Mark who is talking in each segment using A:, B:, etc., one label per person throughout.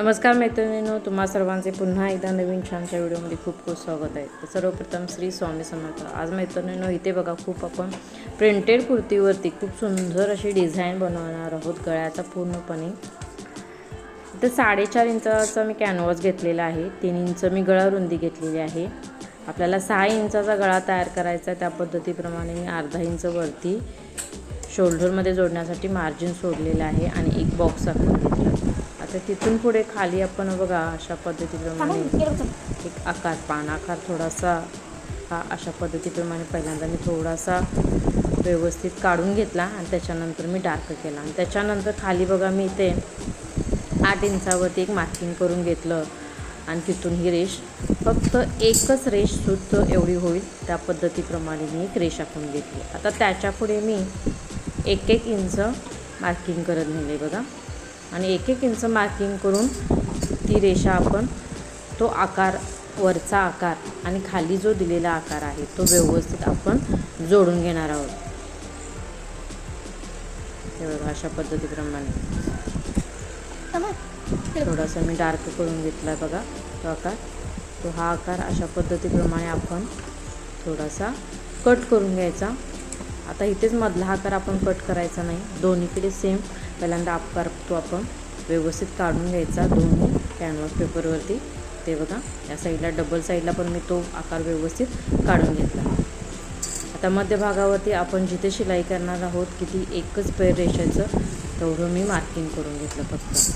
A: नमस्कार मैत्रिणींनो तुम्हा सर्वांचे पुन्हा एकदा नवीन छानच्या व्हिडिओमध्ये खूप खूप स्वागत आहे. तर सर्वप्रथम श्री स्वामी समर्थ. आज मैत्रिणींनो इथे बघा खूप आपण प्रिंटेड कुर्तीवरती खूप सुंदर अशी डिझाईन बनवणार आहोत गळ्याचा पूर्णपणे. तर साडेचार इंचाचा मी कॅनव्हास घेतलेला आहे. तीन इंच मी गळा रुंदी घेतलेली आहे. आपल्याला सहा इंचाचा गळा तयार करायचा आहे. त्या पद्धतीप्रमाणे मी अर्धा इंच वरती शोल्डरमध्ये जोडण्यासाठी मार्जिन सोडलेलं आहे आणि एक बॉक्स आखलेला आता तिथून पुढे खाली आपण बघा अशा पद्धतीप्रमाणे एक आकार पान आकार थोडासा हा अशा पद्धतीप्रमाणे पहिल्यांदा मी थोडासा व्यवस्थित काढून घेतला आणि त्याच्यानंतर मी डार्क केला. आणि त्याच्यानंतर खाली बघा मी इथे आठ इंचावरती एक मार्किंग करून घेतलं आणि तिथून ही रेष फक्त एकच रेष सुद्धा एवढी होईल. त्या पद्धतीप्रमाणे मी एक रेष आखून घेतली. आता त्याच्या पुढे मी एक एक इंच मार्किंग करत नेले बघा. आणि एक एक इंच मार्किंग करून ती रेषा आपण तो आकार वरचा आकार आणि खाली जो दिलेला आकार आहे तो व्यवस्थित आपण जोडून घेणार आहोत. अशा पद्धतीप्रमाणे. थोडासा मी डार्क करून घेतला आहे बघा तो आकार. तो हा आकार अशा पद्धतीप्रमाणे आपण थोडासा कट करून घ्यायचा. आता इथेच मधला आकार आपण कट करायचा नाही दोन्हीकडे सेम पहिल्यांदा आकार तो आपण. व्यवस्थित काढून घ्यायचा दोन्ही कॅनव्हास पेपरवरती. ते बघा या साईडला डबल साईडला पण मी तो आकार व्यवस्थित काढून घेतला. आता मध्यभागावरती आपण जिथे शिलाई करणार आहोत किती एकच पेर रेषेचं तेवढं मी मार्किंग करून घेतलं फक्त.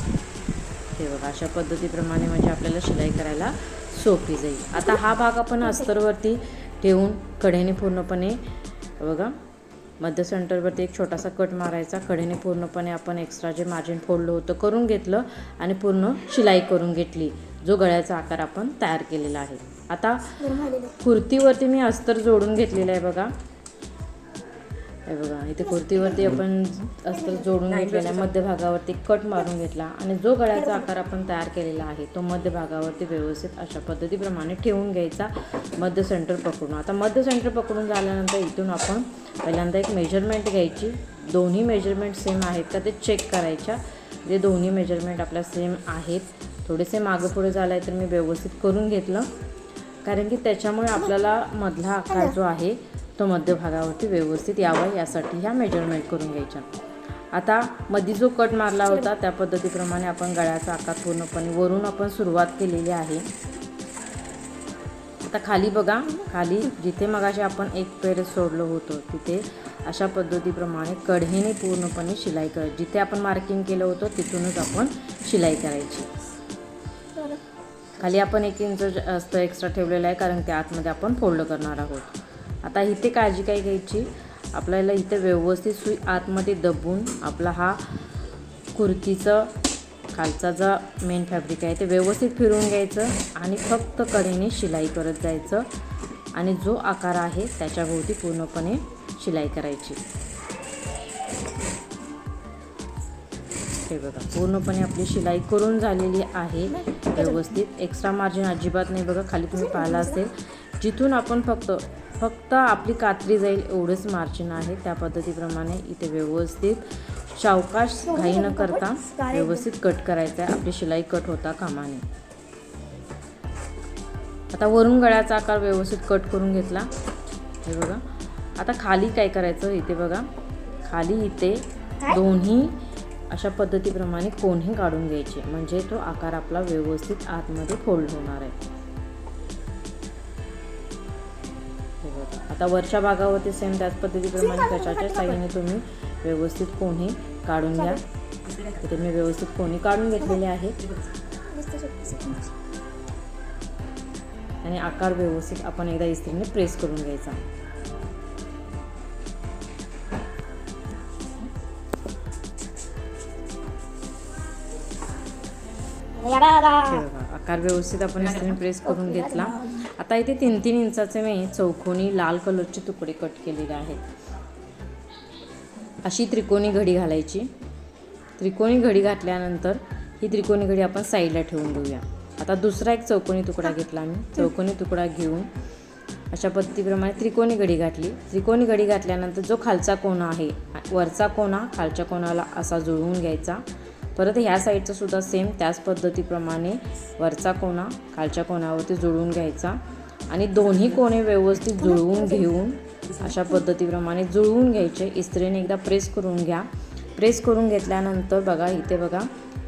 A: ते बघा अशा पद्धतीप्रमाणे म्हणजे आपल्याला शिलाई करायला सोपी जाईल. आता हा भाग आपण अस्तरवरती ठेवून कडेने पूर्णपणे बघा मध्य सेंटरवरती एक छोटासा कट मारायचा. कडेने पूर्णपणे आपण एक्स्ट्रा जे मार्जिन फोडलं होतं करून घेतलं आणि पूर्ण शिलाई करून घेतली. जो गळ्याचा आकार आपण तयार केलेला आहे. आता कुर्तीवरती मी अस्तर जोडून घेतलेलं आहे बघा. हे बघा इथे कुर्तीवरती आपण अस्तर जोडून घेतलेला मध्यभागावरती कट मारून घेतला आणि जो गळ्याचा आकार आपण तयार केलेला आहे तो मध्यभागावरती व्यवस्थित अशा पद्धतीप्रमाणे ठेवून घ्यायचा मध्य सेंटर पकडून. आता मध्य सेंटर पकडून झाल्यानंतर इथून आपण पहिल्यांदा एक मेजरमेंट घ्यायची. दोन्ही मेजरमेंट सेम आहेत का ते चेक करायच्या. जे दोन्ही मेजरमेंट आपल्या सेम आहेत थोडेसे मागं पुढे झालं आहे तर मी व्यवस्थित करून घेतलं. कारण की त्याच्यामुळे आपल्याला मधला आकार जो आहे तो मध्यभागावरती व्यवस्थित यावा यासाठी ह्या मेजरमेंट करून घ्यायच्या. आता मध्ये जो कट मारला होता त्या पद्धतीप्रमाणे आपण गळ्याचा आकार पूर्णपणे वरून आपण सुरुवात केलेली आहे. आता खाली बघा खाली जिथे मगाशी आपण एक पेर सोडलं होतं तिथे अशा पद्धतीप्रमाणे कढेने पूर्णपणे शिलाई कर जिथे आपण मार्किंग केलं होतं तिथूनच आपण शिलाई करायची. खाली आपण एक इंच जास्त एक्स्ट्रा ठेवलेलं आहे कारण त्या आतमध्ये आपण फोल्ड करणार आहोत. आता इथे काळजी काय घ्यायची? आपल्याला इथे व्यवस्थित सुई आतमध्ये दबून आपला हा कुर्तीचं खालचा जो मेन फॅब्रिक आहे ते व्यवस्थित फिरवून घ्यायचं आणि फक्त कडेने शिलाई करत जायचं. आणि जो आकार आहे त्याच्याभोवती पूर्णपणे शिलाई करायची. हे बघा. पूर्णपणे आपली शिलाई करून झालेली आहे. व्यवस्थित. एक्स्ट्रा मार्जिन अजिबात नाही बघा. खाली तुम्ही पाहिला असेल. जिथून आपण फक्त फक्त आपली कात्री जाईल एवढंच मार्जिन आहे. त्या पद्धतीप्रमाणे इथे व्यवस्थित सावकाश घाई न करता व्यवस्थित कट करायचं आहे आपली शिलाई कट होता कामाने. आता वरून गळ्याचा आकार व्यवस्थित कट करून घेतला. हे बघा. आता खाली काय करायचं? इथे बघा. खाली इथे दोन्ही अशा पद्धतीप्रमाणे कोणही काढून घ्यायचे. म्हणजे तो आकार आपला व्यवस्थित आतमध्ये फोल्ड होणार आहे. आता वरच्या भागावरती सेम त्याच पद्धतीप्रमाणे कशाच्या साईडने तुम्ही व्यवस्थित कोणी काढून घ्या. इथे मी व्यवस्थित कोणी काढून घेतलेले आहे. आणि आकार व्यवस्थित आपण एकदा इस्त्रीने प्रेस करून घ्यायचा. आकार व्यवस्थित आपण इस्त्रीने प्रेस करून घेतला. आता इथे तीन तीन इंचाचे मी चौकोनी लाल कलरचे तुकडे कट केलेले आहेत. अशी त्रिकोणी घडी घालायची. त्रिकोणी घडी घातल्यानंतर ही त्रिकोणी घडी आपण साईडला ठेवून देऊया. आता दुसरा एक चौकोनी तुकडा घेतला मी चौकोनी तुकडा घेऊन अशा पद्धतीप्रमाणे त्रिकोणी घडी घातली. त्रिकोणी घडी घातल्यानंतर जो खालचा कोणा आहे वरचा कोणा खालच्या कोणाला असा जुळवून घ्यायचा. परत ह्या साईडचं सुद्धा सेम त्याच पद्धतीप्रमाणे वरचा कोणा खालच्या कोणावरती जुळवून घ्यायचा. आणि दोन्ही कोणे व्यवस्थित जुळवून घेऊन अशा पद्धतीप्रमाणे जुळवून घ्यायचे. इस्त्रीने एकदा प्रेस करून घ्या. प्रेस करून घेतल्यानंतर बघा इथे बघा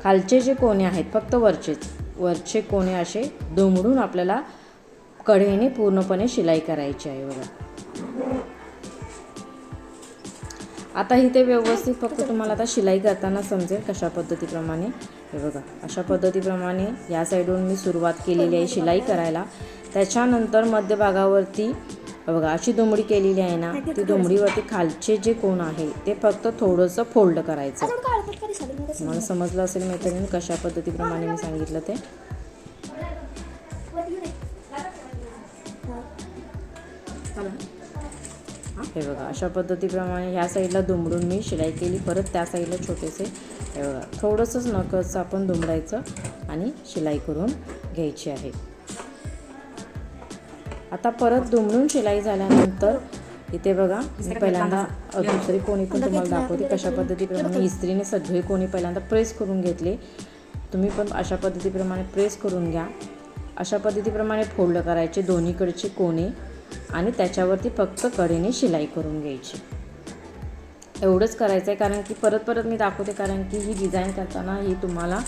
A: खालचे जे कोणे आहेत फक्त वरचेच. वरचे कोणे असे दुमडून आपल्याला कढईने पूर्णपणे शिलाई करायची आहे बघा. आता इथे व्यवस्थित फक्त तुम्हाला आता शिलाई करताना समजेल कशा पद्धतीप्रमाणे. हे बघा अशा पद्धतीप्रमाणे या साईडून मी सुरुवात केलेली आहे शिलाई करायला. त्याच्यानंतर मध्यभागावरती बघा अशी दुमडी केलेली आहे ना ती दुमडीवरती खालचे जे कोण आहे ते फक्त थोडंसं फोल्ड करायचं. तुम्हाला समजलं असेल मैत्रिणी कशा पद्धतीप्रमाणे मी सांगितलं ते? हे बघा अशा पद्धतीप्रमाणे ह्या साईडला दुमडून मी शिलाई केली. परत त्या साईडला छोटेसे हे बघा थोडंसंच नकळचं आपण दुमडायचं आणि शिलाई करून घ्यायची आहे. आता परत दुमडून शिलाई झाल्यानंतर इथे बघा मी पहिल्यांदा दुसरी कोणी पण तुम्हाला दाखवते कशा पद्धतीप्रमाणे इस्त्रीने सगळे कोणी पहिल्यांदा प्रेस करून घेतले. तुम्ही पण अशा पद्धतीप्रमाणे प्रेस करून घ्या. अशा पद्धतीप्रमाणे फोल्ड करायचे दोन्हीकडचे कोणे. आणि त्याच्यावरती फक्त कडेने शिलाई करून घ्यायची. एवढंच करायचं आहे कारण की परत परत मी दाखवते कारण की ही डिझाईन करताना ही तुम्हाला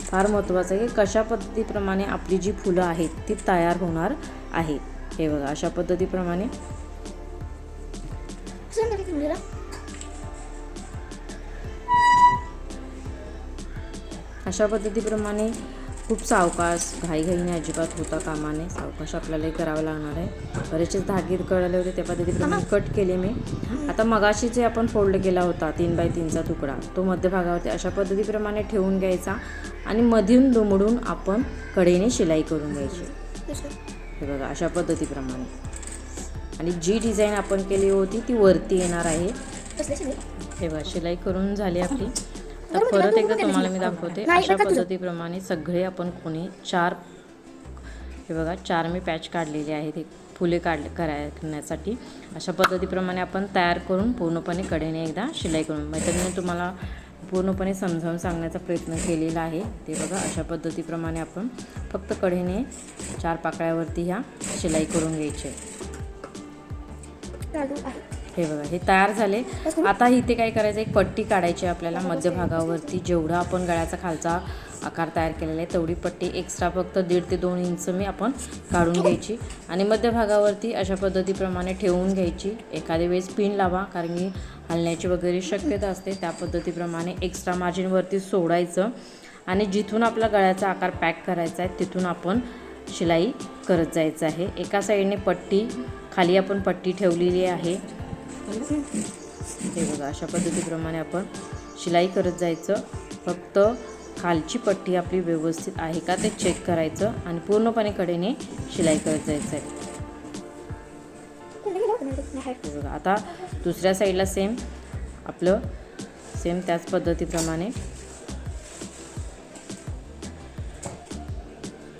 A: फार महत्त्वाचं आहे. की कशा पद्धतीप्रमाणे आपली जी फुलं आहेत ती तयार होणार आहेत हे बघा अशा पद्धतीप्रमाणे. अशा पद्धतीप्रमाणे खूप सावकाश घाईघाईने अजिबात होता कामाने. सावकाश आपल्यालाही करावं लागणार आहे. बरेचसे धागे कळले होते त्या पद्धतीप्रमाणे कट केले मी. आता मगाशी जे आपण फोल्ड केला होता तीन बाय तीनचा तुकडा तो मध्यभागावरती अशा पद्धतीप्रमाणे ठेवून घ्यायचा आणि मधून दुमडून आपण कडेने शिलाई करून घ्यायची. हे बघा अशा पद्धतीप्रमाणे. आणि जी डिझाईन आपण केली होती ती वरती येणार आहे. हे बघा शिलाई करून झाली आपली. तर परत एकदा तुम्हाला मी दाखवते. अशा पद्धतीप्रमाणे सगळे आपण कोणी चार हे बघा चार मी पॅच काढलेले आहेत हे फुले काढले कराय करण्यासाठी. अशा पद्धतीप्रमाणे आपण तयार करून पूर्णपणे कडेने एकदा शिलाई करून मैत्रिणी तुम्हाला पूर्णपणे समजावून सांगण्याचा प्रयत्न केलेला आहे. ते बघा अशा पद्धतीप्रमाणे आपण फक्त कडेने चार पाकळ्यावरती ह्या शिलाई करून घ्यायची. हे बघा हे तयार झाले. आता इथे काय करायचं एक पट्टी काढायची आपल्याला मध्यभागावरती. जेवढा आपण गळ्याचा खालचा आकार तयार केलेला आहे तेवढी पट्टी एक्स्ट्रा फक्त दीड ते दोन इंच मी आपण काढून घ्यायची. आणि मध्यभागावरती अशा पद्धतीप्रमाणे ठेवून घ्यायची. एखाद्या वेळेस पिन लावा कारण की हलण्याची वगैरे शक्यता असते. त्या पद्धतीप्रमाणे एक्स्ट्रा मार्जिनवरती सोडायचं. आणि जिथून आपला गळ्याचा आकार पॅक करायचा आहे तिथून आपण शिलाई करत जायचं आहे. एका साईडने पट्टी खाली आपण पट्टी ठेवलेली आहे. हे बघा अशा पद्धतीप्रमाणे आपण शिलाई करत जायचं. फक्त खालची पट्टी आपली व्यवस्थित आहे का ते चेक करायचं आणि पूर्णपणे कडेने शिलाई करत जायचं आहे बघा आता दुसऱ्या साईडला सेम आपलं सेम त्याच पद्धतीप्रमाणे.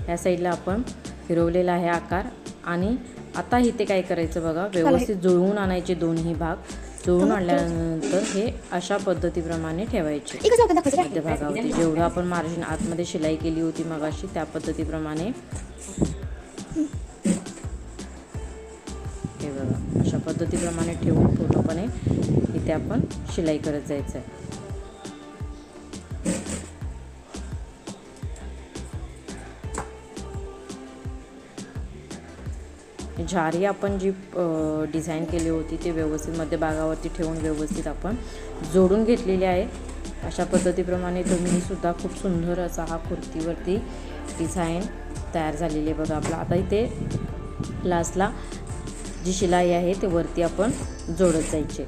A: या साईडला आपण फिरवलेला आहे आकार आणि आता इथे काय करायचं बघा व्यवस्थित जुळवून आणायचे दोन्ही भाग. जुळवून आणल्यानंतर हे अशा पद्धतीप्रमाणे ठेवायचे. मध्यभागावरती जेवढं आपण मार्जिन आतमध्ये शिलाई केली होती मगाशी त्या पद्धतीप्रमाणे. हे बघा अशा पद्धतीप्रमाणे ठेवून पूर्णपणे इथे आपण शिलाई करत जायचं आहे झारी आपण जी डिझाईन केली होती ती व्यवस्थित मध्यभागावरती ठेवून व्यवस्थित आपण जोडून घेतलेली आहे. अशा पद्धतीप्रमाणे तुम्हीसुद्धा खूप सुंदर असा हा कुर्तीवरती डिझाईन तयार झालेली आहे. बघा आपला आता इथे लास्टला जी शिलाई आहे ते वरती आपण जोडत जायचे.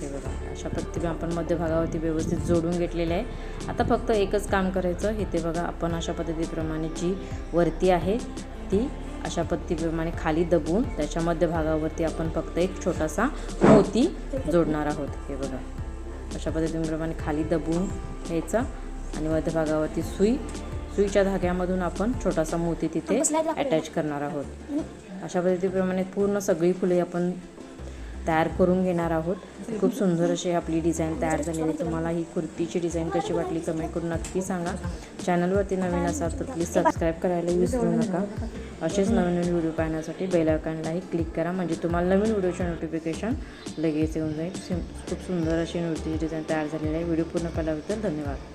A: हे बघा अशा पद्धतीने आपण मध्यभागावरती व्यवस्थित जोडून घेतलेले आहे. आता फक्त एकच काम करायचं. इथे बघा आपण अशा पद्धतीप्रमाणे जी वरती आहे ती अशा पद्धतीप्रमाणे खाली दबून त्याच्या मध्यभागावरती आपण फक्त एक छोटासा मोती जोडणार आहोत. हे बघा अशा पद्धतीप्रमाणे खाली दबून घ्यायचं आणि मध्यभागावरती सुई सुईच्या धाग्यामधून आपण छोटासा मोती तिथे अटॅच करणार आहोत. अशा पद्धतीप्रमाणे पूर्ण सगळी फुले आपण तयार करून घेणार आहोत. खूप सुंदर अशी आपली डिझाईन तयार झालेली आहे. तुम्हाला ही कुर्तीची डिझाईन कशी वाटली कमेंट करून नक्की सांगा. चॅनलवरती नवीन असाल तर प्लीज सबस्क्राईब करायला विसरू नका. असेच नवीन नवीन व्हिडिओ पाहण्यासाठी बेल आयकॉनलाही क्लिक करा. म्हणजे तुम्हाला नवीन व्हिडिओचे नोटिफिकेशन लगेच येऊन जाईल. खूप सुंदर अशी कुर्तीची डिझाईन तयार झालेली आहे. व्हिडिओ पूर्ण पाहिल्याबद्दल धन्यवाद.